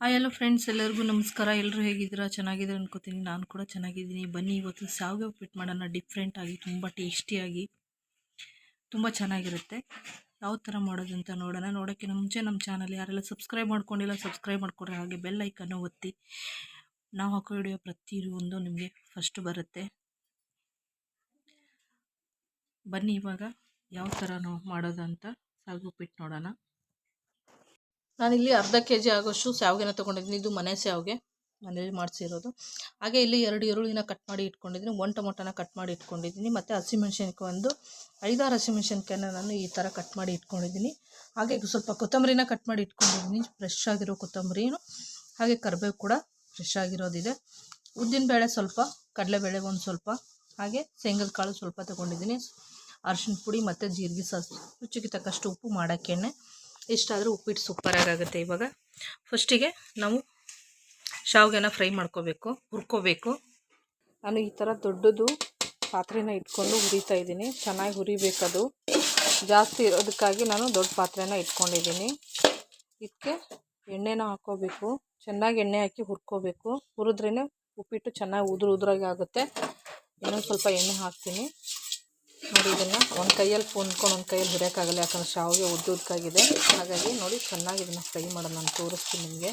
Hi friends ಎಲ್ಲರಿಗೂ ನಮಸ್ಕಾರ. ಎಲ್ಲರೂ ಹೇಗಿದ್ದೀರಾ? ಚೆನ್ನಾಗಿದ್ದೀರಾ ಅನ್ಕೋತೀನಿ. ನಾನು ಕೂಡ ಚೆನ್ನಾಗಿದ್ದೀನಿ. ಬನ್ನಿ, ಇವತ್ತು ಸಾವಿಗೆ ಉಪ್ಪಿಟ್ಟು ಮಾಡೋಣ. ಡಿಫ್ರೆಂಟಾಗಿ ತುಂಬ ಟೇಸ್ಟಿಯಾಗಿ ತುಂಬ ಚೆನ್ನಾಗಿರುತ್ತೆ. ಯಾವ ಥರ ಮಾಡೋದು ಅಂತ ನೋಡೋಣ. ನೋಡೋಕ್ಕೆ ಮುಂಚೆ ನಮ್ಮ ಚಾನಲ್ ಯಾರೆಲ್ಲ ಸಬ್ಸ್ಕ್ರೈಬ್ ಮಾಡ್ಕೊಂಡಿಲ್ಲ ಸಬ್ಸ್ಕ್ರೈಬ್ ಮಾಡ್ಕೊಡ್ರಿ. ಹಾಗೆ ಬೆಲ್ ಐಕನ್ನು ಒತ್ತಿ. ನಾವು ಹಾಕೋ ವಿಡಿಯೋ ಪ್ರತಿಯೊಂದು ನಿಮಗೆ ಫಸ್ಟ್ ಬರುತ್ತೆ. ಬನ್ನಿ ಇವಾಗ ಯಾವ ಥರ ನಾವು ಮಾಡೋದಂತ ಸಾವಿಗೆ ಉಪ್ಪಿಟ್ಟು ನೋಡೋಣ. ನಾನಿಲ್ಲಿ ಅರ್ಧ ಕೆ ಜಿ ಆಗೋಷ್ಟು ಶಾವಿಗೆನ ತೊಗೊಂಡಿದ್ದೀನಿ. ಇದು ಮನೆ ಶಾವಿಗೆ ಮನೇಲಿ ಮಾಡಿಸಿರೋದು. ಹಾಗೆ ಇಲ್ಲಿ ಎರಡು ಈರುಳ್ಳಿನ ಕಟ್ ಮಾಡಿ ಇಟ್ಕೊಂಡಿದ್ದೀನಿ. ಒಂದು ಟೊಮೊಟೊನ ಕಟ್ ಮಾಡಿ ಇಟ್ಕೊಂಡಿದ್ದೀನಿ. ಮತ್ತು ಹಸಿಮೆಣ್ಸಿನ್ಕಾಯಿ ಒಂದು ಐದಾರು ಹಸಿಮೆಣ್ಸಿನ್ಕಾಯಿನ ನಾನು ಈ ಥರ ಕಟ್ ಮಾಡಿ ಇಟ್ಕೊಂಡಿದ್ದೀನಿ. ಹಾಗೆ ಸ್ವಲ್ಪ ಕೊತ್ತಂಬರಿನ ಕಟ್ ಮಾಡಿ ಇಟ್ಕೊಂಡಿದ್ದೀನಿ. ಫ್ರೆಶ್ ಆಗಿರೋ ಕೊತ್ತಂಬರಿನು ಹಾಗೆ ಕರಿಬೇವು ಕೂಡ ಫ್ರೆಶ್ ಆಗಿರೋದಿದೆ. ಉದ್ದಿನಬೇಳೆ ಸ್ವಲ್ಪ, ಕಡಲೆಬೇಳೆ ಒಂದು ಸ್ವಲ್ಪ, ಹಾಗೆ ಶೇಂಗದ ಕಾಳು ಸ್ವಲ್ಪ ತೊಗೊಂಡಿದ್ದೀನಿ. ಅರ್ಶಿಣ ಪುಡಿ ಮತ್ತು ಜೀರಿಗೆ ಸಾಸು. ರುಚಿಗೆ ತಕ್ಕಷ್ಟು ಉಪ್ಪು ಮಾಡೋಕ್ಕೆ ಎಣ್ಣೆ. ಇಷ್ಟಾದರೂ ಉಪ್ಪಿಟ್ಟು ಸೂಪರಾಗುತ್ತೆ ಇವಾಗ. ಫಸ್ಟಿಗೆ ನಾವು ಶಾವಿಗೆನ ಫ್ರೈ ಮಾಡ್ಕೋಬೇಕು, ಹುರ್ಕೋಬೇಕು. ನಾನು ಈ ಥರ ದೊಡ್ಡದು ಪಾತ್ರೆನ ಇಟ್ಕೊಂಡು ಹುರಿತಾ ಇದ್ದೀನಿ. ಚೆನ್ನಾಗಿ ಹುರಿಬೇಕದು. ಜಾಸ್ತಿ ಇರೋದಕ್ಕಾಗಿ ನಾನು ದೊಡ್ಡ ಪಾತ್ರೆನ ಇಟ್ಕೊಂಡಿದ್ದೀನಿ. ಇದಕ್ಕೆ ಎಣ್ಣೆನ ಹಾಕೋಬೇಕು. ಚೆನ್ನಾಗಿ ಎಣ್ಣೆ ಹಾಕಿ ಹುರ್ಕೋಬೇಕು. ಹುರಿದ್ರೇ ಉಪ್ಪಿಟ್ಟು ಚೆನ್ನಾಗಿ ಉದುರು ಉದುರಾಗಿ ಆಗುತ್ತೆ. ಇನ್ನೊಂದು ಸ್ವಲ್ಪ ಎಣ್ಣೆ ಹಾಕ್ತೀನಿ. ನೋಡಿ ಇದನ್ನು ಒಂದು ಕೈಯಲ್ಲಿ ಹೊಂದ್ಕೊಂಡು ಒಂದು ಕೈಯಲ್ಲಿ ಹುರಿಯೋಕ್ಕಾಗಲ್ಲ ಯಾಕಂದ್ರೆ ಶಾವಿಗೆ ಉದ್ದುದಕ್ಕಾಗಿದೆ ಹಾಗಾಗಿ ನೋಡಿ ಚೆನ್ನಾಗಿ ಇದನ್ನು ಫ್ರೈ ಮಾಡೋಣ, ನಾನು ತೋರಿಸ್ತೀನಿ ನಿಮಗೆ.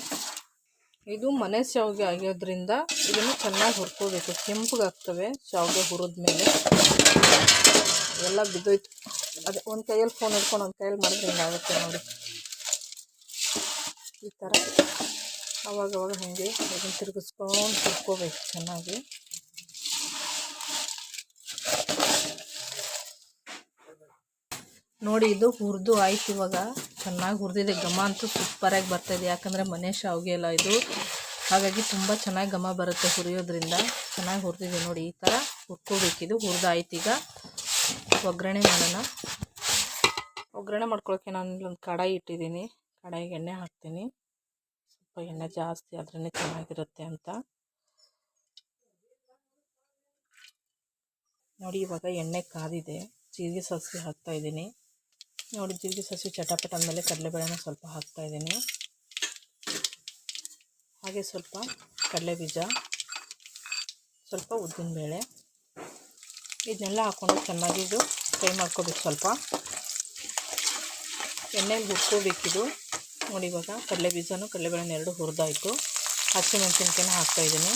ಇದು ಮನೆ ಶಾವಿಗೆ ಆಗಿರೋದ್ರಿಂದ ಇದನ್ನು ಚೆನ್ನಾಗಿ ಹುರ್ಕೋಬೇಕು. ಕೆಂಪಗಾಗ್ತವೆ ಶಾವಿಗೆ ಹುರಿದ ಮೇಲೆ ಎಲ್ಲ ಬಿದ್ದೋಯ್ತು. ಅದೇ ಒಂದು ಕೈಯಲ್ಲಿ ಫೋನ್ ಹಿಡ್ಕೊಂಡು ಒಂದು ಕೈಯಲ್ಲಿ ಮಾಡಿದ್ರೆ ಹಿಂಗಾಗುತ್ತೆ ನೋಡಿ. ಈ ಥರ ಅವಾಗವಾಗ ಹಾಗೆ ಇದನ್ನು ತಿರುಗಿಸ್ಕೊಂಡು ಹುರ್ಕೋಬೇಕು ಚೆನ್ನಾಗಿ. ನೋಡಿ, ಇದು ಹುರಿದು ಆಯ್ತು ಇವಾಗ. ಚೆನ್ನಾಗಿ ಹುರಿದಿದೆ. ಘಮ ಅಂತೂ ಸೂಪರಾಗಿ ಬರ್ತಾಯಿದೆ ಯಾಕಂದರೆ ಮನೆ ಶಾವಿಗೆ ಎಲ್ಲ ಇದು. ಹಾಗಾಗಿ ತುಂಬ ಚೆನ್ನಾಗಿ ಘಮ ಬರುತ್ತೆ ಹುರಿಯೋದ್ರಿಂದ. ಚೆನ್ನಾಗಿ ಹುರಿದಿದೆ ನೋಡಿ, ಈ ಥರ ಹುರ್ಕೋಬೇಕಿದು ಹುರಿದಾಯ್ತು ಈಗ. ಒಗ್ಗರಣೆ ಮಾಡೋಣ. ಒಗ್ಗರಣೆ ಮಾಡ್ಕೊಳ್ಳೋಕ್ಕೆ ನಾನು ಇಲ್ಲೊಂದು ಕಡಾಯಿ ಇಟ್ಟಿದ್ದೀನಿ. ಕಡಾಯಿಗೆ ಎಣ್ಣೆ ಹಾಕ್ತೀನಿ. ಸ್ವಲ್ಪ ಎಣ್ಣೆ ಜಾಸ್ತಿ ಆದ್ರೇ ಚೆನ್ನಾಗಿರುತ್ತೆ ಅಂತ. ನೋಡಿ, ಇವಾಗ ಎಣ್ಣೆ ಕಾದಿದೆ. ಜೀರಿಗೆ ಸಾಸಿವೆ ಹಾಕ್ತಾಯಿದ್ದೀನಿ ನೋಡಿ, ಜೀರಿಗೆ, ಸಸಿ, ಚಟಾಪಟ ಅಂದಮೇಲೆ ಕಡಲೆಬೇಳೆನ ಸ್ವಲ್ಪ ಹಾಕ್ತಾಯಿದ್ದೀನಿ ಹಾಗೆ ಸ್ವಲ್ಪ ಕಡಲೆ ಬೀಜ, ಸ್ವಲ್ಪ ಉದ್ದಿನಬೇಳೆ ಇದನ್ನೆಲ್ಲ ಹಾಕ್ಕೊಂಡು ಚೆನ್ನಾಗಿ ಇದು ಫ್ರೈ ಮಾಡ್ಕೋಬೇಕು ಸ್ವಲ್ಪ. ಎಣ್ಣೆಲಿ ಹುರ್ಕೋಬೇಕಿದು ನೋಡಿ, ಇವಾಗ ಕಡಲೆ ಬೀಜನೂ ಕಡಲೆಬೇಳೆನ ಎರಡು ಹುರಿದಾಯಿತು. ಹಸಿಮೆಣ್ಸಿನ್ಕಾಯಿನ ಹಾಕ್ತಾಯಿದ್ದೀನಿ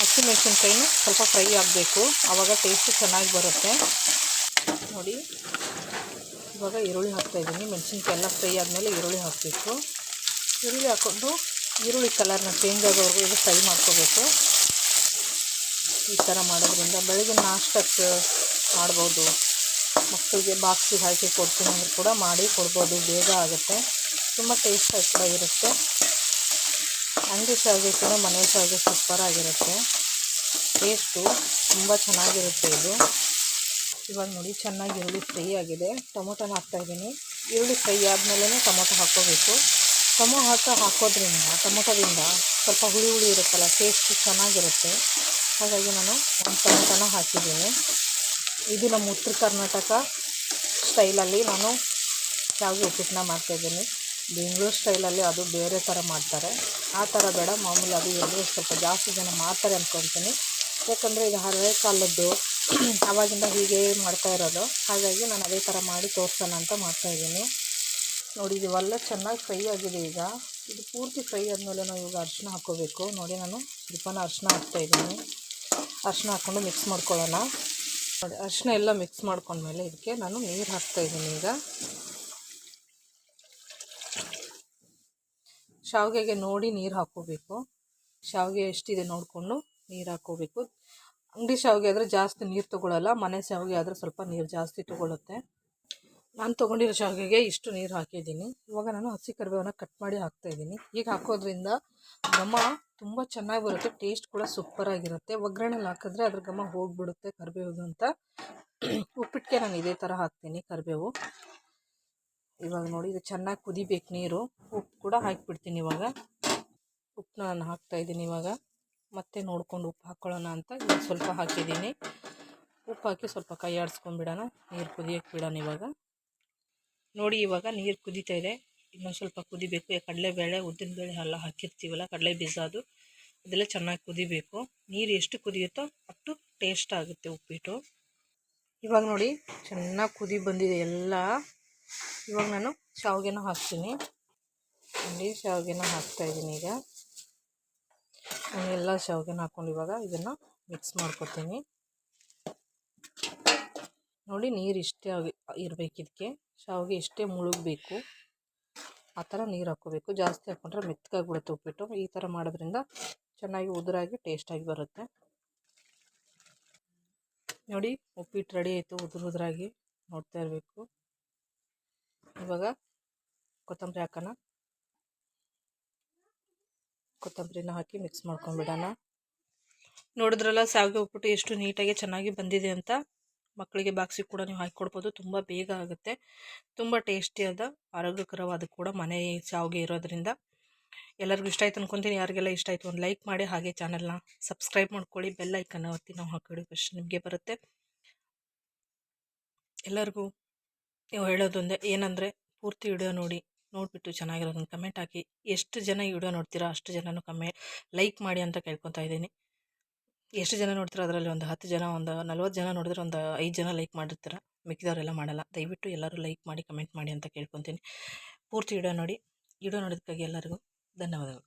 ಹಸಿಮೆಣ್ಸಿನ್ಕಾಯಿನೂ ಸ್ವಲ್ಪ ಫ್ರೈ ಆಗಬೇಕು. ಆವಾಗ ಟೇಸ್ಟು ಚೆನ್ನಾಗಿ ಬರುತ್ತೆ. ನೋಡಿ ಇವಾಗ ಈರುಳ್ಳಿ ಹಾಕ್ತಾಯಿದ್ದೀನಿ ಮೆಣಸಿನ್ಕಾಯಿ ಎಲ್ಲ ಫ್ರೈ ಆದಮೇಲೆ ಈರುಳ್ಳಿ ಹಾಕಬೇಕು. ಈರುಳ್ಳಿ ಹಾಕ್ಕೊಂಡು ಈರುಳ್ಳಿ ಕಲರ್ನ ಚೇಂಜ್ ಆಗೋವರೆಗೂ ಇದು ಫ್ರೈ ಮಾಡ್ಕೋಬೇಕು. ಈ ಥರ ಮಾಡೋದ್ರಿಂದ ಬೆಳಗ್ಗೆ ನಾಷ್ಟಕ್ಕೆ ಮಾಡ್ಬೋದು. ಮಕ್ಕಳಿಗೆ ಬಾಕ್ಸಿಗೆ ಹಾಕಿ ಕೊಡ್ತೀನಿ ಅಂದರೂ ಕೂಡ ಮಾಡಿ ಕೊಡ್ಬೋದು. ಬೇಗ ಆಗುತ್ತೆ. ತುಂಬ ಟೇಸ್ಟ್ ಕೂಡ ಅಂಗಡಿ ಕೂಡ ಮನೆ ಶಾವಿಗೆ ಸೂಪರಾಗಿರುತ್ತೆ. ಟೇಸ್ಟು ತುಂಬ ಚೆನ್ನಾಗಿರುತ್ತೆ ಇದು. ಇವಾಗ ನೋಡಿ, ಚೆನ್ನಾಗಿ ಈರುಳ್ಳಿ ಫ್ರೈ ಆಗಿದೆ. ಟೊಮೊಟೊನ ಹಾಕ್ತಾಯಿದ್ದೀನಿ ಈರುಳ್ಳಿ ಫ್ರೈ ಆದಮೇಲೆ ಟೊಮೊಟೊ ಹಾಕ್ಕೋಬೇಕು. ಟೊಮೊಟೊ ಹಾಕೋದ್ರಿಂದ, ಟೊಮೊಟೊದಿಂದ ಸ್ವಲ್ಪ ಹುಳಿ ಹುಳಿ ಇರುತ್ತಲ್ಲ ಟೇಸ್ಟ್ ಚೆನ್ನಾಗಿರುತ್ತೆ. ಹಾಗಾಗಿ ನಾನು ಒಂದು ಟೊಮೊಟೊನ ಹಾಕಿದ್ದೀನಿ. ಇದು ನಮ್ಮ ಉತ್ತರ ಕರ್ನಾಟಕ ಸ್ಟೈಲಲ್ಲಿ ನಾನು ಶಾವಿಗೆ ಉಪ್ಪಿಟ್ಟನ್ನ ಮಾಡ್ತಾಯಿದ್ದೀನಿ ಬೆಂಗಳೂರು ಸ್ಟೈಲಲ್ಲಿ ಅದು ಬೇರೆ ಥರ ಮಾಡ್ತಾರೆ. ಆ ಥರ ಬೇಡ, ಮಾಮೂಲಿ ಅದು ಎಲ್ಲರೂ ಸ್ವಲ್ಪ ಜಾಸ್ತಿ ಜನ ಮಾಡ್ತಾರೆ ಅಂದ್ಕೊಳ್ತೀನಿ ಯಾಕಂದರೆ ಇದು ಹಳೆ ಕಾಲದ್ದು ಆವಾಗಿಂದ ಹೀಗೆ ಮಾಡ್ತಾ ಇರೋದು. ಹಾಗಾಗಿ ನಾನು ಅದೇ ಥರ ಮಾಡಿ ತೋರಿಸೋಣ ಅಂತ ಮಾಡ್ತಾಯಿದ್ದೀನಿ ನೋಡಿ ಇವೆಲ್ಲ ಚೆನ್ನಾಗಿ ಫ್ರೈ ಆಗಿದೆ ಈಗ. ಇದು ಪೂರ್ತಿ ಫ್ರೈ ಆದಮೇಲೆ ನಾವು ಇವಾಗ ಅರಿಶಿನ ಹಾಕ್ಕೋಬೇಕು. ನೋಡಿ, ನಾನು ಸ್ವಲ್ಪನ ಅರಿಶಿನ ಹಾಕ್ತಾಯಿದ್ದೀನಿ ಅರಿಶಿನ ಹಾಕ್ಕೊಂಡು ಮಿಕ್ಸ್ ಮಾಡ್ಕೊಳ್ಳೋಣ. ನೋಡಿ ಅರಿಶಿನ ಎಲ್ಲ ಮಿಕ್ಸ್ ಮಾಡ್ಕೊಂಡ್ಮೇಲೆ ಇದಕ್ಕೆ ನಾನು ನೀರು ಹಾಕ್ತಾಯಿದ್ದೀನಿ ಈಗ. ಶಾವಿಗೆಗೆ ನೋಡಿ ನೀರು ಹಾಕ್ಕೋಬೇಕು. ಶಾವಿಗೆ ಎಷ್ಟಿದೆ ನೋಡಿಕೊಂಡು ನೀರು ಹಾಕ್ಕೋಬೇಕು. ಅಂಗಡಿ ಶಾವಿಗೆ ಆದರೆ ಜಾಸ್ತಿ ನೀರು ತೊಗೊಳ್ಳಲ್ಲ ಮನೆ ಶಾವಿಗೆ ಆದರೆ ಸ್ವಲ್ಪ ನೀರು ಜಾಸ್ತಿ ತೊಗೊಳುತ್ತೆ. ನಾನು ತೊಗೊಂಡಿರೋ ಶಾವಿಗೆಗೆ ಇಷ್ಟು ನೀರು ಹಾಕಿದ್ದೀನಿ. ಇವಾಗ ನಾನು ಹಸಿ ಕರಿಬೇವನ್ನ ಕಟ್ ಮಾಡಿ ಹಾಕ್ತಾಯಿದ್ದೀನಿ ಈಗ ಹಾಕೋದ್ರಿಂದ ಘಮ ತುಂಬ ಚೆನ್ನಾಗಿ ಬರುತ್ತೆ ಟೇಸ್ಟ್ ಕೂಡ ಸೂಪರಾಗಿರುತ್ತೆ ಒಗ್ಗರಣೆಲಿ ಹಾಕಿದ್ರೆ ಅದ್ರ ಘಮ ಹೋಗಿಬಿಡುತ್ತೆ ಕರಿಬೇವು ಅಂತ. ಉಪ್ಪಿಟ್ಟಿಗೆ ನಾನು ಇದೇ ಥರ ಹಾಕ್ತೀನಿ ಕರಿಬೇವು. ಇವಾಗ ನೋಡಿ, ಇದು ಚೆನ್ನಾಗಿ ಕುದಿಬೇಕು ನೀರು. ಉಪ್ಪು ಕೂಡ ಹಾಕಿಬಿಡ್ತೀನಿ ಇವಾಗ. ಉಪ್ಪನ್ನ ನಾನು ಹಾಕ್ತಾಯಿದ್ದೀನಿ ಇವಾಗ. ಮತ್ತೆ ನೋಡ್ಕೊಂಡು ಉಪ್ಪು ಹಾಕ್ಕೊಳ್ಳೋಣ ಅಂತ ಸ್ವಲ್ಪ ಹಾಕಿದ್ದೀನಿ. ಉಪ್ಪು ಹಾಕಿ ಸ್ವಲ್ಪ ಕೈ ಆಡಿಸ್ಕೊಂಡ್ಬಿಡೋಣ ನೀರು ಕುದಿಯೋಕ್ಕೆ ಬಿಡೋಣ ಇವಾಗ. ನೋಡಿ ಇವಾಗ ನೀರು ಕುದೀತಾ ಇದೆ. ಇನ್ನೊಂದು ಸ್ವಲ್ಪ ಕುದಿಬೇಕು. ಕಡಲೆಬೇಳೆ, ಉದ್ದಿನಬೇಳೆ ಎಲ್ಲ ಹಾಕಿರ್ತೀವಲ್ಲ, ಕಡಲೆ ಬೀಜ ಅದು. ಅದೆಲ್ಲ ಚೆನ್ನಾಗಿ ಕುದಿಬೇಕು. ನೀರು ಎಷ್ಟು ಕುದಿಯುತ್ತೋ ಅಷ್ಟು ಟೇಸ್ಟ್ ಆಗುತ್ತೆ ಉಪ್ಪಿಟ್ಟು. ಇವಾಗ ನೋಡಿ, ಚೆನ್ನಾಗಿ ಕುದಿ ಬಂದಿದೆ ಎಲ್ಲ. ಇವಾಗ ನಾನು ಶಾವಿಗೆನೂ ಹಾಕ್ತೀನಿ. ನೋಡಿ ಶಾವಿಗೆನೂ ಹಾಕ್ತಾಯಿದ್ದೀನಿ ಈಗ. ಎಲ್ಲ ಶಾವಿಗೆನ ಹಾಕ್ಕೊಂಡು ಇವಾಗ ಇದನ್ನು ಮಿಕ್ಸ್ ಮಾಡ್ಕೊತೀನಿ. ನೋಡಿ ನೀರು ಇಷ್ಟೇ ಇರಬೇಕು ಇದಕ್ಕೆ ಶಾವಿಗೆ ಇಷ್ಟೇ ಮುಳುಗಬೇಕು, ಆ ಥರ ನೀರು ಹಾಕ್ಕೋಬೇಕು. ಜಾಸ್ತಿ ಹಾಕ್ಕೊಂಡ್ರೆ ಮೆತ್ತಗಾಗ್ಬಿಡುತ್ತೆ ಉಪ್ಪಿಟ್ಟು. ಈ ಥರ ಮಾಡೋದ್ರಿಂದ ಚೆನ್ನಾಗಿ ಉದುರಾಗಿ ಟೇಸ್ಟಾಗಿ ಬರುತ್ತೆ. ನೋಡಿ ಉಪ್ಪಿಟ್ಟು ರೆಡಿ ಆಯಿತು, ಉದುರು ಉದುರಾಗಿ ನೋಡ್ತಾ ಇರಬೇಕು. ಇವಾಗ ಕೊತ್ತಂಬರಿ ಹಾಕೋಣ. ಕೊತ್ತಂಬರಿನ ಹಾಕಿ ಮಿಕ್ಸ್ ಮಾಡ್ಕೊಂಡ್ಬಿಡೋಣ ನೋಡಿದ್ರಲ್ಲ ಸಾವಿಗೆ ಉಪ್ಪಿಟ್ಟು ಎಷ್ಟು ನೀಟಾಗಿ ಚೆನ್ನಾಗಿ ಬಂದಿದೆ ಅಂತ. ಮಕ್ಕಳಿಗೆ ಬಾಕ್ಸಿಗೆ ಕೂಡ ನೀವು ಹಾಕಿಕೊಡ್ಬೋದು ತುಂಬ ಬೇಗ ಆಗುತ್ತೆ. ತುಂಬ ಟೇಸ್ಟಿಯಾದ ಆರೋಗ್ಯಕರವಾದ ಕೂಡ ಮನೆ ಶಾವಿಗೆ ಇರೋದ್ರಿಂದ. ಎಲ್ಲರಿಗೂ ಇಷ್ಟ ಆಯ್ತು ಅನ್ಕೊತೀನಿ. ಯಾರಿಗೆಲ್ಲ ಇಷ್ಟ ಆಯಿತು ಒಂದು ಲೈಕ್ ಮಾಡಿ. ಹಾಗೆ ಚಾನಲ್ನ ಸಬ್ಸ್ಕ್ರೈಬ್ ಮಾಡ್ಕೊಳ್ಳಿ. ಬೆಲ್ ಐಕನ್ ಒತ್ತಿ ನಾವು ಹಾಕೊಳ್ಳಿ ಫಸ್ಟ್ ನಿಮಗೆ ಬರುತ್ತೆ. ಎಲ್ಲರಿಗೂ ನೀವು ಹೇಳೋದೊಂದೇ ಏನಂದರೆ ಪೂರ್ತಿ ವಿಡಿಯೋ ನೋಡಿ. ನೋಡಿಬಿಟ್ಟು ಚೆನ್ನಾಗಿರೋದನ್ನು ಕಮೆಂಟ್ ಹಾಕಿ. ಎಷ್ಟು ಜನ ಈ ವಿಡಿಯೋ ನೋಡ್ತೀರೋ ಅಷ್ಟು ಜನನೂ ಕಮ್ಮಿ ಲೈಕ್ ಮಾಡಿ ಅಂತ ಕೇಳ್ಕೊತಾ ಇದ್ದೀನಿ. ಎಷ್ಟು ಜನ ನೋಡ್ತೀರೋ ಅದರಲ್ಲಿ ಒಂದು ಹತ್ತು ಜನ, ಒಂದು ನಲ್ವತ್ತು ಜನ ನೋಡಿದ್ರೆ ಒಂದು ಐದು ಜನ ಲೈಕ್ ಮಾಡಿರ್ತೀರ. ಮಿಕ್ಕಿದವರೆಲ್ಲ ಮಾಡಲ್ಲ. ದಯವಿಟ್ಟು ಎಲ್ಲರೂ ಲೈಕ್ ಮಾಡಿ ಕಮೆಂಟ್ ಮಾಡಿ ಅಂತ ಕೇಳ್ಕೊತೀನಿ. ಪೂರ್ತಿ ವಿಡಿಯೋ ನೋಡಿ. ವಿಡಿಯೋ ನೋಡೋದಕ್ಕಾಗಿ ಎಲ್ಲರಿಗೂ ಧನ್ಯವಾದಗಳು.